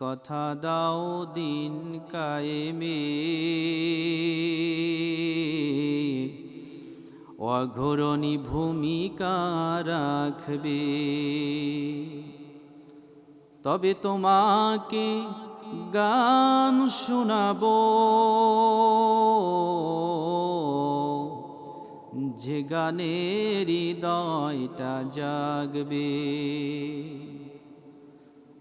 কথা দাও দিন কায়েমে। অঘরণী ভূমিকা রাখবে। তবে তোমাকে গান শোনাবো। যে গানের হৃদয়টা জাগবে।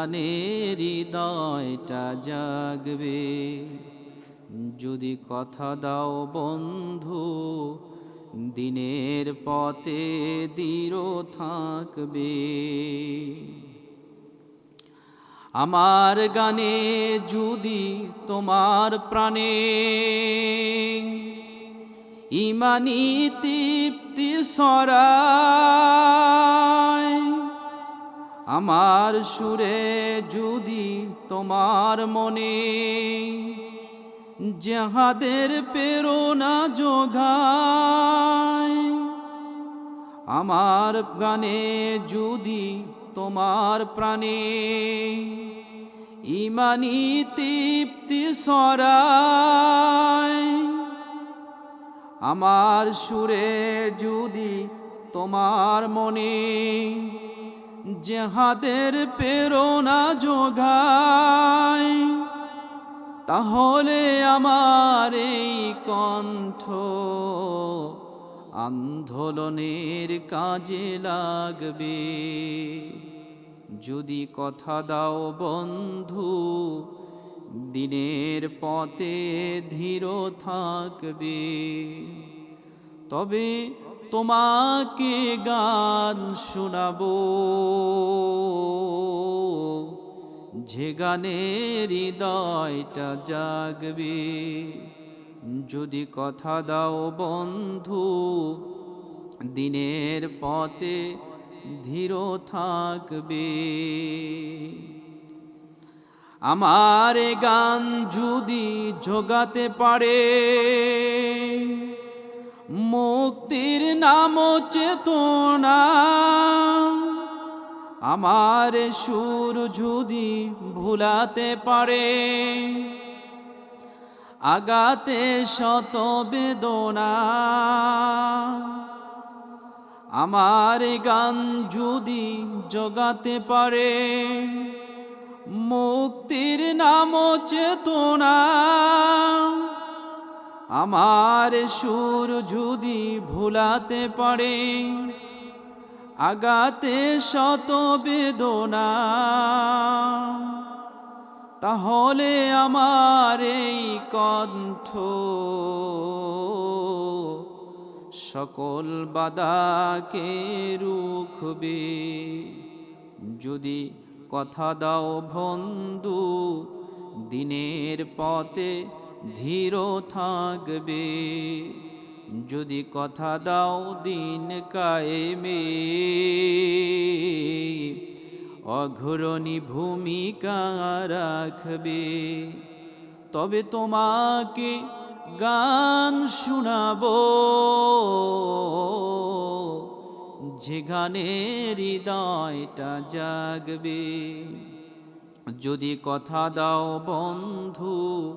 যে গানের হৃদয়টা জাগবে। যদি কথা দাও বন্ধু, দিনের পথে দৃঢ় থাকবে। আমার গানে যদি তোমার প্রাণে ইমানি তৃপ্তি সরায় আমার সুরে যদি তোমার মনে যাহাদের প্রেরণা যোগায়, আমার গানে যদি তোমার প্রাণে ইমানি তৃপ্তি সরায়, আমার সুরে যদি তোমার মনে যাহাদের প্রেরণা যোগায় তাহলে আমার এই কণ্ঠ আন্দোলনের কাজে লাগবে। যদি কথা দাও বন্ধু, দিনের পথে ধীর থাকবে। তবে তোমাকে গান শোনাবো। যে গানের হৃদয়টা জাগবে, যদি কথা দাও বন্ধু, দিনের পথে ধীর থাকবে। আমার গান যদি জোগাতে পারে মুক্তির নাম চেতনা। আমার সুর যদি ভুলাতে পারে, আগাতে শত বেদনা। আমার গান যদি জগাতে পারে, মুক্তির নাম চেতনা। আমার সুর যদি ভুলাতে পারে, আগাতে শত বেদনা, তাহলে আমার এই কণ্ঠ সকল বাদাকে রুখবে। যদি কথা দাও বন্ধু, দিনের পথে ধীর থাকবে। যদি কথা দাও দিন কায়েমে। অঘরণী ভূমিকা রাখবে। তবে তোমাকে গান শোনাবো। যে গানের হৃদয়টা জাগবে। যদি কথা দাও বন্ধু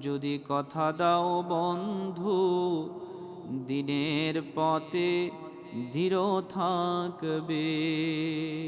যদি কথা দাও বন্ধু দিনের পথে দৃঢ় থাকবে।